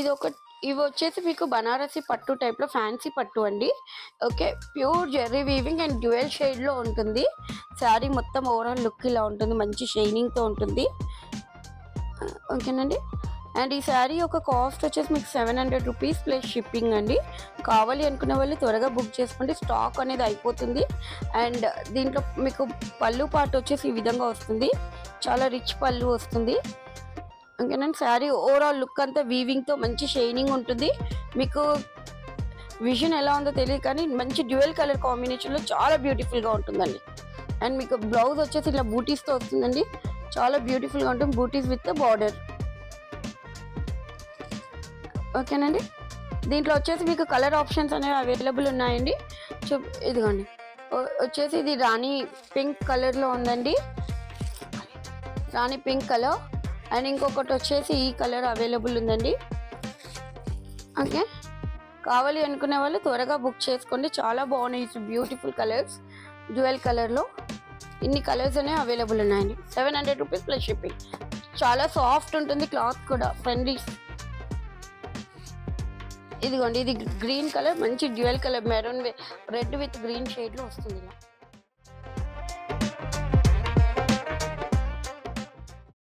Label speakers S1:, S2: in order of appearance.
S1: ఇది ఒక ఇవి వచ్చేసి మీకు బనారసి పట్టు టైప్లో ఫ్యాన్సీ పట్టు అండి. Okay pure zari weaving and dual షేడ్లో ఉంటుంది. శారీ మొత్తం ఓవరాల్ లుక్ ఇలా ఉంటుంది మంచి షైనింగ్తో ఉంటుంది. ఓకేనండి. అండ్ ఈ శారీ యొక్క కాస్ట్ వచ్చేసి మీకు seven hundred rupees plus shipping అండి. కావాలి అనుకునే వాళ్ళు త్వరగా బుక్ చేసుకోండి స్టాక్ అనేది అయిపోతుంది. అండ్ దీంట్లో మీకు పళ్ళు పాటు వచ్చేసి ఈ విధంగా వస్తుంది. చాలా రిచ్ పళ్ళు వస్తుంది. ఓకేనండి శారీ ఓవరాల్ లుక్ అంతా వీవింగ్తో మంచి షైనింగ్ ఉంటుంది. మీకు విజన్ ఎలా ఉందో తెలియదు కానీ మంచి డ్యూయల్ కలర్ కాంబినేషన్లో చాలా బ్యూటిఫుల్గా ఉంటుందండి. అండ్ మీకు బ్లౌజ్ వచ్చేసి ఇలా బూటీస్తో వస్తుందండి. చాలా బ్యూటిఫుల్గా ఉంటుంది బూటీస్ విత్ బార్డర్ ఓకేనండి? దీంట్లో వచ్చేసి మీకు కలర్ ఆప్షన్స్ అనేవి అవైలబుల్ ఉన్నాయండి. చూ ఇదిగోండి. వచ్చేసి ఇది రాణి పింక్ కలర్లో ఉందండి. రాణి పింక్ కలర్ అండ్ ఇంకొకటి వచ్చేసి ఈ కలర్ అవైలబుల్ ఉందండి. ఓకే. కావాలి అనుకునే వాళ్ళు త్వరగా బుక్ చేసుకోండి. చాలా బాగున్నాయి. Beautiful colours. డ్యూయల్ కలర్లో ఇన్ని కలర్స్ అనేవి అవైలబుల్ ఉన్నాయండి. Seven hundred rupees plus shipping. చాలా సాఫ్ట్ ఉంటుంది. క్లాత్ కూడా ఫ్రెండ్లీ. ఇదిగోండి. ఇది గ్రీన్ కలర్. మంచి dual colour. Maroon red with green షేడ్లో వస్తుంది. ఇలా